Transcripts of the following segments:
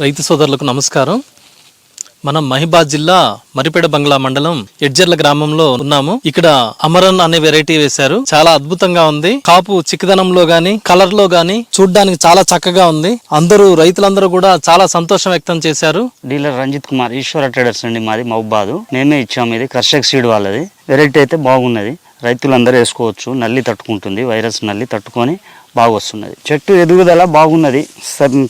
రైతు సోదరులకు నమస్కారం. మనం మహిబాద్ జిల్లా మరిపేడ బంగ్లా మండలం ఎడ్జర్ల గ్రామంలో ఉన్నాము. ఇక్కడ అమరన్ అనే వెరైటీ వేశారు. చాలా అద్భుతంగా ఉంది. కాపు చిక్కదనంలో గాని కలర్లో గాని చూడ్డానికి చాలా చక్కగా ఉంది. అందరూ రైతులందరూ కూడా చాలా సంతోషం వ్యక్తం చేశారు. డీలర్ రంజిత్ కుమార్ ఈశ్వర ట్రేడర్స్ అండి మాది మహబాదు. మేమే ఇచ్చాము ఇది. కర్షక్ సీడ్ వాళ్ళది. వెరైటీ అయితే బాగున్నది. రైతులందరూ వేసుకోవచ్చు. నల్లి తట్టుకుంటుంది. వైరస్ నల్లి తట్టుకొని బాగా వస్తున్నది చెట్టు ఎదుగుదల బాగున్నది.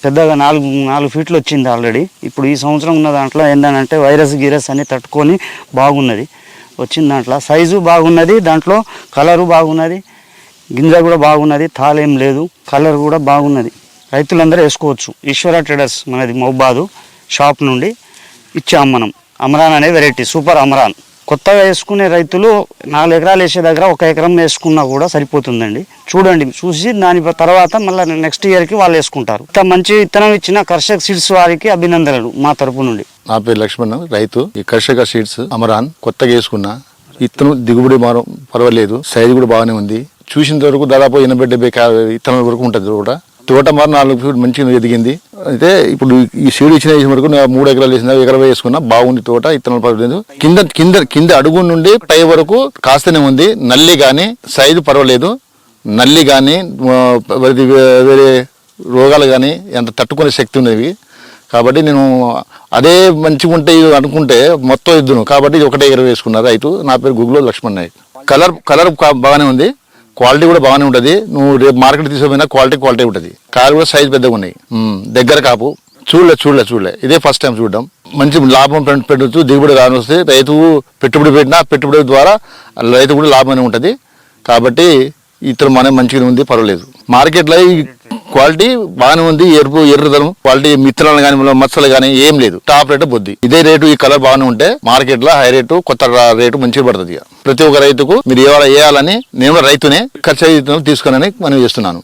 పెద్దగా నాలుగు నాలుగు ఫీట్లు వచ్చింది ఆల్రెడీ. ఇప్పుడు ఈ సంవత్సరం ఉన్న దాంట్లో ఏంటంటే వైరస్ గీరస్ అన్ని తట్టుకొని బాగున్నది. వచ్చిన దాంట్లో సైజు బాగున్నది. దాంట్లో కలరు బాగున్నది. గింజ కూడా బాగున్నది. తాళేం లేదు. కలర్ కూడా బాగున్నది. రైతులందరూ వేసుకోవచ్చు. ఈశ్వర ట్రేడర్స్ మనది మౌబాదు షాప్ నుండి ఇచ్చాం మనం. అమరాన్ అనే వెరైటీ. సూపర్ అమరాన్. కొత్తగా వేసుకునే రైతులు నాలుగు ఎకరాలు వేసే దగ్గర ఒక ఎకరం వేసుకున్నా కూడా సరిపోతుందండి. చూడండి చూసి దాని తర్వాత మళ్ళీ నెక్స్ట్ ఇయర్కి వాళ్ళు వేసుకుంటారు. ఇంత మంచి విత్తనం ఇచ్చిన కర్షక్ సీడ్స్ వారికి అభినందనలు మా తరపు నుండి. నా పేరు లక్ష్మణ్ రైతు. ఈ కర్షక సీడ్స్ అమరాన్ కొత్తగా వేసుకున్నా. ఇత్తనం దిగుబడి మారం పర్వాలేదు సైజు కూడా బాగానే ఉంది. చూసిన వరకు దాదాపు ఎనభై డెబ్బై ఇత్తనాల వరకు ఉంటుంది కూడా. తోట మరి నాలుగు ఫీట్ మంచిగా ఎదిగింది. అయితే ఇప్పుడు ఈ సీడ్ ఇచ్చిన వేసిన వరకు నేను మూడు ఎకరాలు వేసిన ఎకరా వేసుకున్నా బాగుంది తోట ఇత్తనాలు పర్వాలేదు కింద కింద కింద అడుగు నుండి పై వరకు కాస్తనే ఉంది. నల్లి కానీ సైజు పర్వాలేదు. నల్లి కానీ వేరే రోగాలు కానీ ఎంత తట్టుకునే శక్తి ఉన్నవి కాబట్టి నేను అదే మంచిగా ఉంటే అనుకుంటే మొత్తం ఇద్దును. కాబట్టి ఇది ఒకటే ఎకర వేసుకున్నారు రైతు. నా పేరు గుగ్గులో లక్ష్మణ్ నాయక్. కలర్ కలర్ బాగానే ఉంది. క్వాలిటీ కూడా బాగానే ఉంటుంది. నువ్వు రేపు మార్కెట్ తీసుకుపోయినా క్వాలిటీ క్వాలిటీ ఉంటుంది. కాయలు కూడా సైజ్ పెద్దగా ఉన్నాయి. దగ్గర కాపు. చూడలే చూడలే చూడలే. ఇదే ఫస్ట్ టైం చూడడం. మంచి లాభం పె- పెట్టచ్చు. దిగుబడి కానీ వస్తే రైతు పెట్టుబడి పెట్టినా పెట్టుబడి ద్వారా రైతు కూడా లాభం ఉంటుంది. కాబట్టి ఇతర మనం మంచిగా ఉంది. పర్వాలేదు. మార్కెట్లో ఈ క్వాలిటీ బాగానే ఉంది ఎరుపు ఎర్రదనం క్వాలిటీ మిత్రాలు కానీ మచ్చలు కానీ ఏం లేదు. టాప్ రేటు బొద్ది. ఇదే రేటు ఈ కలర్ బాగానే ఉంటే మార్కెట్లో హై రేటు కొత్త రేటు మంచిగా పడుతుంది ప్రతి ఒక్క రైతుకు మీరు ఏవాళ్ళ వేయాలని నేను రైతునే ఖర్చు తీసుకునని మనం చేస్తున్నాను.